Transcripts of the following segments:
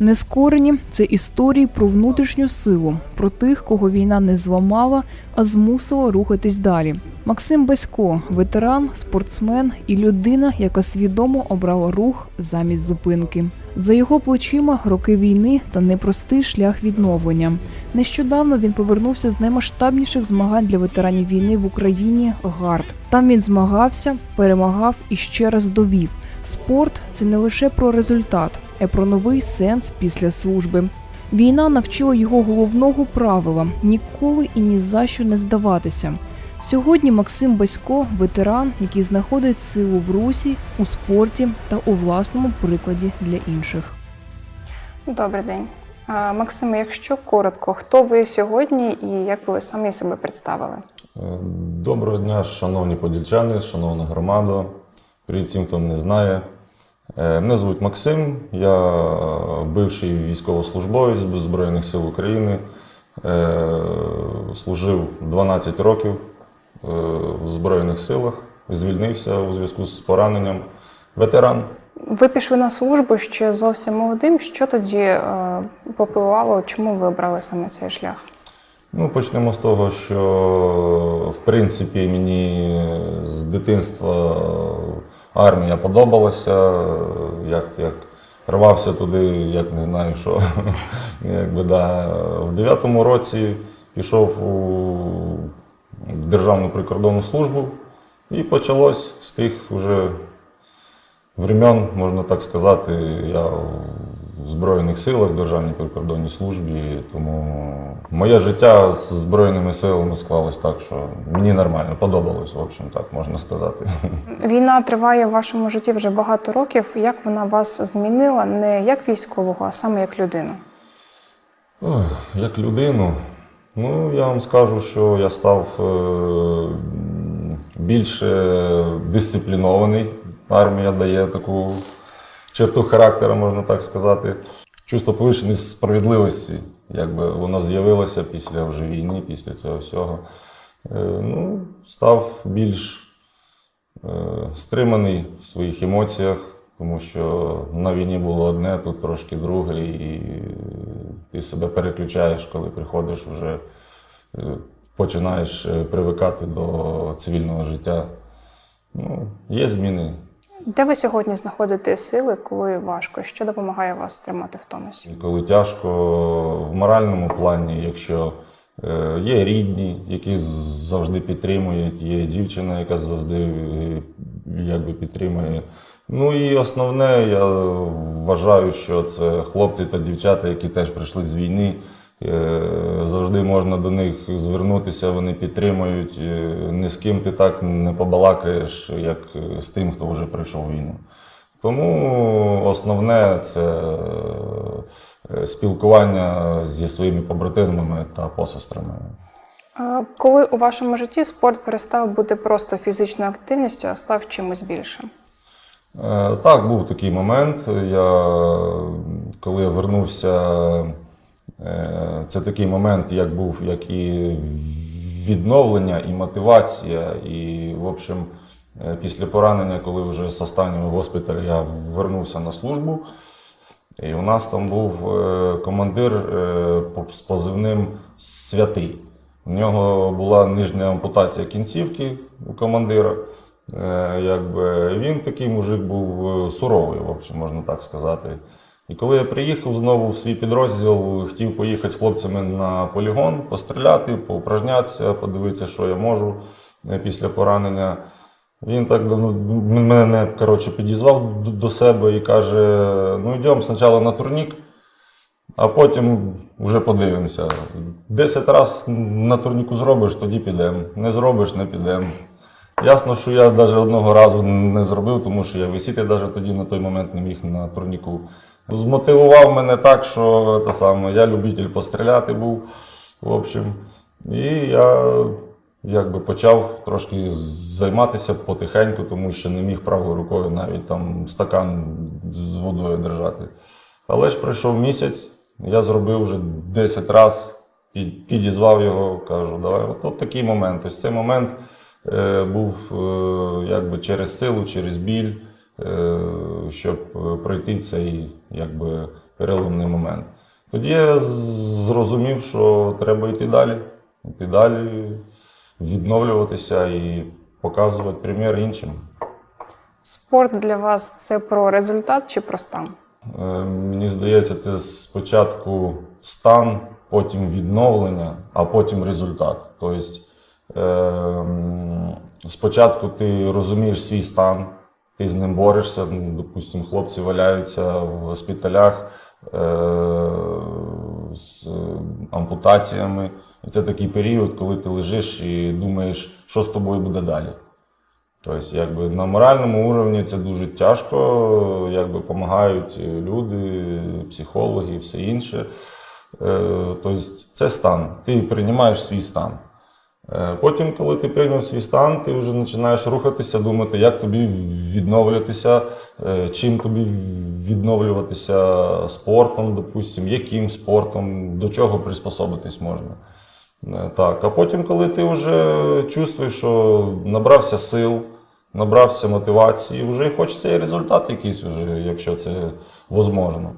Нескорені це історії про внутрішню силу, про тих, кого війна не зламала, а змусила рухатись далі. Максим Басько, ветеран, спортсмен і людина, яка свідомо обрала рух замість зупинки. За його плечима роки війни та непростий шлях відновлення. Нещодавно він повернувся з наймасштабніших змагань для ветеранів війни в Україні ГАРД. Там він змагався, перемагав і ще раз довів. Спорт це не лише про результат, а про новий сенс після служби. Війна навчила його головного правила ніколи і ні за що не здаватися. Сьогодні Максим Басько ветеран, який знаходить силу в русі, у спорті та у власному прикладі для інших. Добрий день. А, Максиме, якщо коротко, хто ви сьогодні і як би ви самі себе представили? Е, Доброго дня, шановні подільчани, шановна громада. Привіт всім, хто мене знає. Е, Мене звуть Максим, я бивший військовослужбовець Збройних сил України. Е, Служив 12 років е, в Збройних силах, звільнився у зв'язку з пораненням. Ветеран. Ви пішли на службу ще зовсім молодим. Що тоді е, попливало? Чому ви обрали саме цей шлях? Ну, почнемо з того, що в принципі мені з дитинства армія подобалася, як, як рвався туди, як не знаю що. Якби, да. В 9-му році пішов у Державну прикордонну службу і почалось з тих вже времен, можна так сказати, я в Збройних силах, в Державній прикордонній службі, тому моє життя з Збройними силами склалось так, що мені нормально, подобалось, в общем, так можна сказати. Війна триває в вашому житті вже багато років. Як вона вас змінила не як військового, а саме як людину? Ой, як людину, ну я вам скажу, що я став е, більше дисциплінований. Армія дає таку черту характеру, можна так сказати. Чувство повищеної справедливості, якби воно з'явилося після вже війни, після цього всього. Е, ну, став більш е, стриманий в своїх емоціях, тому що на війні було одне, тут трошки друге, і ти себе переключаєш, коли приходиш вже, е, починаєш привикати до цивільного життя. Ну, є зміни. Де ви сьогодні знаходите сили, коли важко? Що допомагає вас тримати в тонусі? Коли тяжко в моральному плані, якщо е, є рідні, які завжди підтримують, є дівчина, яка завжди е, якби підтримує. Ну і основне, я вважаю, що це хлопці та дівчата, які теж прийшли з війни. Е, Завжди можна до них звернутися, вони підтримують. Е, Ні з ким ти так не побалакаєш, як з тим, хто вже пройшов війну. Тому основне це е, спілкування зі своїми побратимами та посестрами. Е, Коли у вашому житті спорт перестав бути просто фізичною активністю, а став чимось більшим? Е, Так, був такий момент. Я, коли я вернувся, е, це такий момент, як був, як і відновлення, і мотивація. І, в общем, е, після поранення, коли вже з останнього госпіталю я вернувся на службу, і у нас там був е, командир е, з позивним Святий. У нього була нижня ампутація кінцівки у командира. Е, Якби він такий мужик був е, суровий, в общем, можна так сказати. І коли я приїхав знову в свій підрозділ, хотів поїхати з хлопцями на полігон, постріляти, поупражнятися, подивитися, що я можу е, після поранення. Він так ну, мене коротше, підізвав до- себе і каже: ну йдемо спочатку на турнік, а потім вже подивимося. Десять разів на турніку зробиш, тоді підемо. Не зробиш, не підемо. Ясно, що я навіть одного разу не зробив, тому що я висіти навіть тоді на той момент не міг на турніку. Змотивував мене так, що те саме, я любитель постріляти був. В общем, і я якби почав трошки займатися потихеньку, тому що не міг правою рукою навіть там стакан з водою держати. Але ж пройшов місяць, я зробив вже 10 разів, під- підізвав його, кажу, давай. От, от такий момент. Ось цей момент е, був е, якби через силу, через біль. Е, щоб е, пройти цей якби, переломний момент. Тоді я зрозумів, що треба йти далі, йти далі, відновлюватися і показувати примір іншим. Спорт для вас це про результат чи про стан? Е, Мені здається, це спочатку стан, потім відновлення, а потім результат. Тобто спочатку ти розумієш свій стан, ти з ним борешся. Ну, Допустимо, хлопці валяються в госпіталях е, з ампутаціями. І це такий період, коли ти лежиш і думаєш, що з тобою буде далі. Тобто, якби на моральному уровні це дуже тяжко, якби допомагають люди, психологи і все інше. Е, Тобто, це стан. Ти приймаєш свій стан. Е, Потім, коли ти прийняв свій стан, ти вже починаєш рухатися, думати, як тобі відновлюватися, е, чим тобі відновлюватися спортом, допустим, яким спортом, до чого приспособитись можна. Е, Так, а потім, коли ти вже чувствуєш, що набрався сил, набрався мотивації, вже хочеться і результат якийсь, уже, якщо це можливо.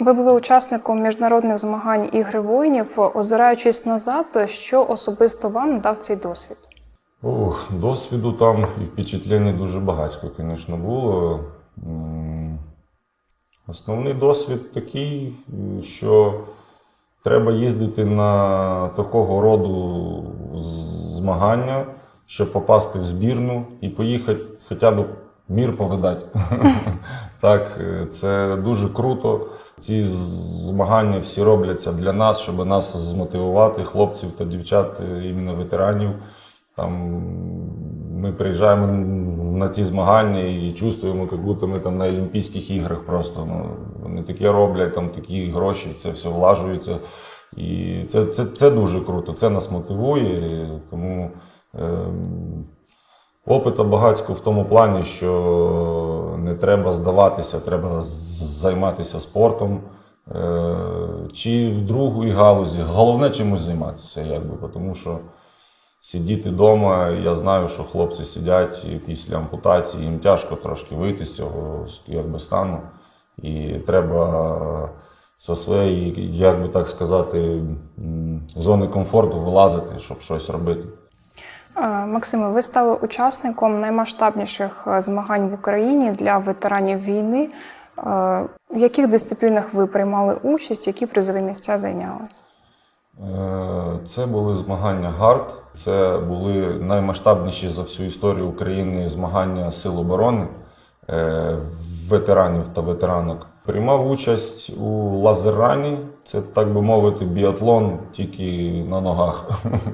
Ви були учасником міжнародних змагань ігри воїнів. Озираючись назад, що особисто вам дав цей досвід? Ух, досвіду там і впечатлень дуже багатько, звісно, було. Основний досвід такий, що треба їздити на такого роду змагання, щоб попасти в збірну і поїхати хоча б мір повидати. Так, е, це дуже круто. Ці змагання всі робляться для нас, щоб нас змотивувати, хлопців та дівчат, е, іменно ветеранів. Там ми приїжджаємо на ці змагання і чувствуємо, як будто ми там на Олімпійських іграх просто. Ну, вони таке роблять, там такі гроші, це все влажується. І це, це, це дуже круто, це нас мотивує. Тому ем, опита багатько в тому плані, що не треба здаватися, треба займатися спортом. Е, Чи в другій галузі. Головне чимось займатися, якби, тому що сидіти вдома. Я знаю, що хлопці сидять після ампутації, їм тяжко трошки вийти з цього якби, стану. І треба зі своєї, як би так сказати, зони комфорту вилазити, щоб щось робити. Е, Максиме, ви стали учасником наймасштабніших е, змагань в Україні для ветеранів війни. Е, В яких дисциплінах ви приймали участь, які призові місця зайняли? Це були змагання ГАРД. Це були наймасштабніші за всю історію України змагання Сил оборони ветеранів та ветеранок. Приймав участь у лазеррані. Це, так би мовити, біатлон тільки на ногах,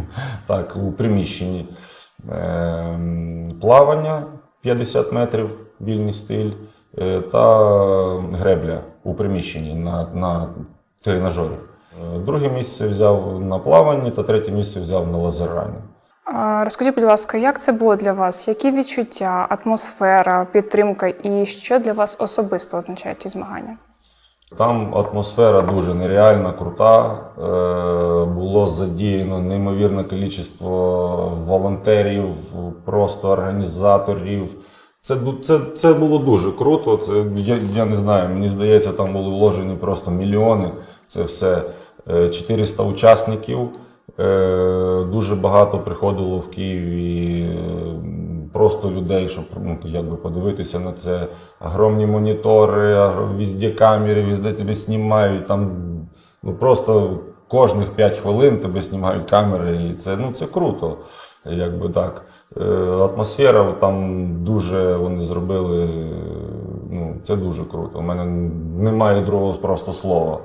так, у приміщенні. Е, Плавання 50 метрів, вільний стиль, е, та гребля у приміщенні на, на тренажері. Е, Друге місце взяв на плаванні, та третє місце взяв на лазеррані. Е, Розкажіть, будь ласка, як це було для вас? Які відчуття, атмосфера, підтримка і що для вас особисто означають ті змагання? Там атмосфера дуже нереальна, крута. Е, Було задіяно неймовірне кількість волонтерів, просто організаторів. Це, це, це було дуже круто. Це, я, я не знаю, мені здається, там були вложені просто мільйони. Це все Е, 400 учасників. Е, Дуже багато приходило в Києві просто людей, щоб ну, якби подивитися на це. Огромні монітори, везде камери, везде тебе знімають. Там ну, просто кожних 5 хвилин тебе знімають камери, і це, ну, це круто. Якби так. Е, Атмосфера там дуже вони зробили. Ну, це дуже круто. У мене немає другого просто слова.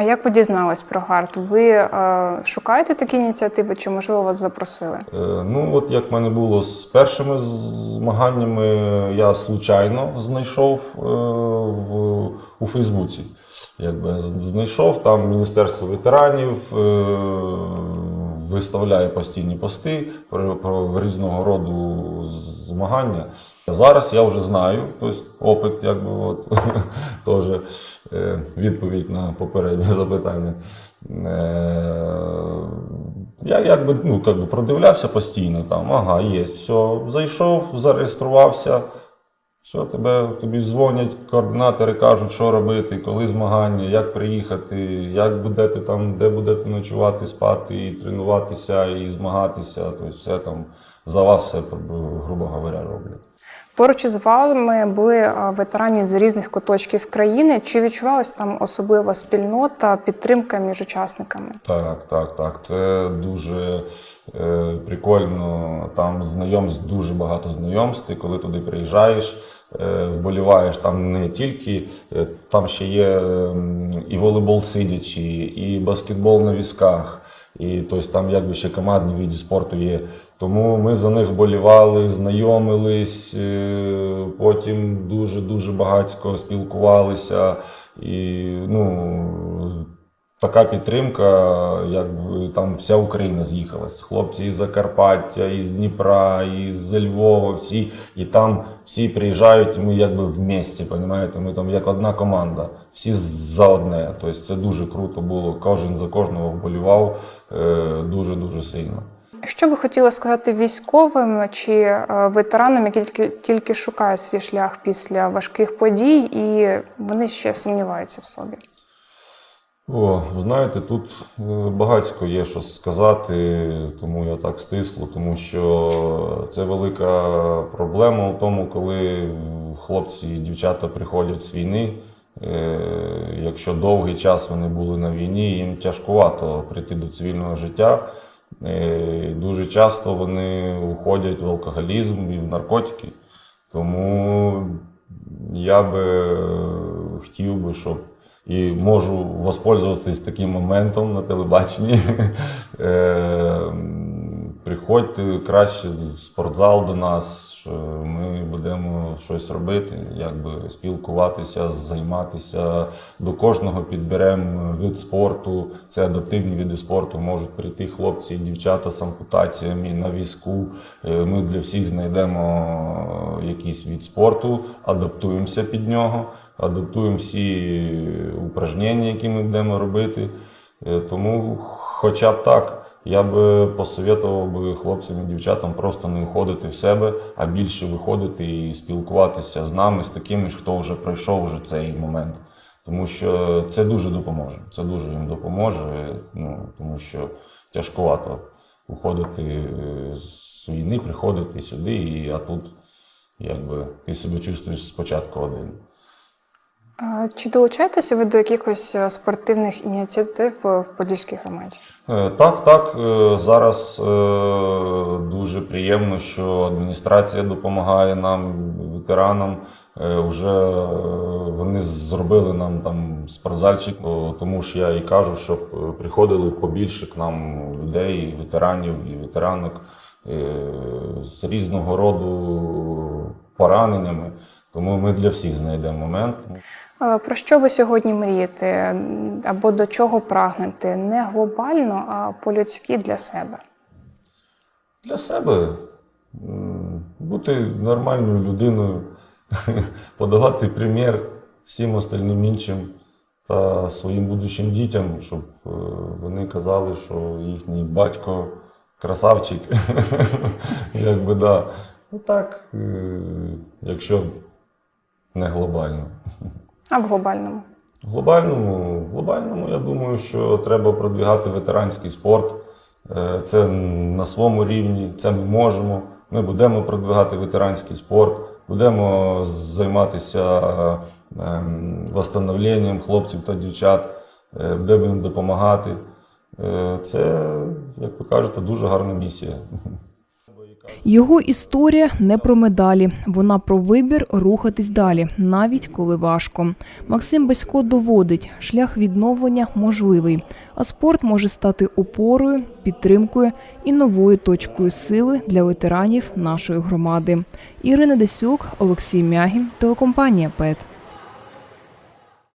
А як ви дізнались про ГАРТ? Ви е, шукаєте такі ініціативи, чи можливо вас запросили? Е, Ну, от як в мене було з першими змаганнями, я случайно знайшов е, в, у Фейсбуці. Якби знайшов там Міністерство ветеранів, е, виставляє постійні пости про, різного роду змагання. Зараз я вже знаю, тобто опит, якби от теж е, відповідь на попереднє запитання. Е, я якби, ну, как би продивлявся постійно там, ага, є, все, зайшов, зареєструвався, Все, тебе тобі дзвонять, координатори кажуть, що робити, коли змагання, як приїхати, як будете там, де будете ночувати, спати, і тренуватися, і змагатися. Тобто все там за вас все, грубо говоря, роблять. Поруч із вами були е, ветерані з різних куточків країни. Чи відчувалась там особлива спільнота, підтримка між учасниками? Так, так, так. Це дуже е, прикольно. Там знайомств дуже багато знайомств. Ти коли туди приїжджаєш, е, вболіваєш там не тільки, е, там ще є е, і волейбол сидячи, і баскетбол на візках. І тобто там якби ще командні види спорту є. Тому ми за них вболівали, знайомились, е, потім дуже-дуже багатько спілкувалися. І ну, така підтримка, якби там вся Україна з'їхалась. Хлопці із Закарпаття, із Дніпра, із Львова, всі. І там всі приїжджають, і ми якби в місті, розумієте? Ми там як одна команда, всі за одне. Тобто це дуже круто було. Кожен за кожного вболівав е, дуже-дуже сильно. Що би хотіли сказати військовим чи е, ветеранам, які тільки, тільки шукають свій шлях після важких подій, і вони ще сумніваються в собі? О, знаєте, тут е, багатько є що сказати, тому я так стисло, тому що це велика проблема у тому, коли хлопці і дівчата приходять з війни. Е, Якщо довгий час вони були на війні, їм тяжкувато прийти до цивільного життя. Е, Дуже часто вони уходять в алкоголізм і в наркотики. Тому я би хотів би, щоб і можу воспользуватись таким моментом на телебаченні. Е, Приходьте краще в спортзал до нас, що ми будемо щось робити, якби спілкуватися, займатися. До кожного підберемо вид спорту. Це адаптивні види спорту. Можуть прийти хлопці дівчата з ампутаціями на візку. Е, Ми для всіх знайдемо якийсь від спорту, адаптуємося під нього, адаптуємо всі упражнення, які ми будемо робити. Е, Тому, хоча б так, я би посоветував би хлопцям і дівчатам просто не входити в себе, а більше виходити і спілкуватися з нами, з такими ж, хто вже пройшов вже цей момент. Тому що це дуже допоможе. Це дуже їм допоможе, ну, тому що тяжкувато уходити е, з війни, приходити сюди, і, а тут якби ти себе чувствуєш спочатку один. Чи долучаєтеся ви до якихось е, спортивних ініціатив е, в Подільській громаді? Е, Так, так. Зараз дуже приємно, що адміністрація допомагає нам, ветеранам. Вже вони зробили нам там спортзальчик, тому ж я і кажу, щоб приходили побільше к нам людей, ветеранів і ветеранок з різного роду пораненнями. Тому ми для всіх знайдемо момент. Е, Про що ви сьогодні мрієте? Або до чого прагнете? Не глобально, а по-людськи для себе. Для себе бути нормальною людиною, подавати примір всім остальним іншим та своїм будущим дітям, щоб е, вони казали, що їхній батько красавчик. Якби да. Ну так, е, якщо не глобально. А в глобальному? В глобальному, в глобальному, я думаю, що треба продвігати ветеранський спорт. Е, Це на своєму рівні, це ми можемо. Ми будемо продвигати ветеранський спорт, будемо займатися ем, восстановленням хлопців та дівчат, е, будемо їм допомагати. Е, Це, як ви кажете, дуже гарна місія. Його історія не про медалі, вона про вибір рухатись далі, навіть коли важко. Максим Басько доводить, шлях відновлення можливий, а спорт може стати опорою, підтримкою і новою точкою сили для ветеранів нашої громади. Ірина Десюк, Олексій Мягін, телекомпанія ПЕТ.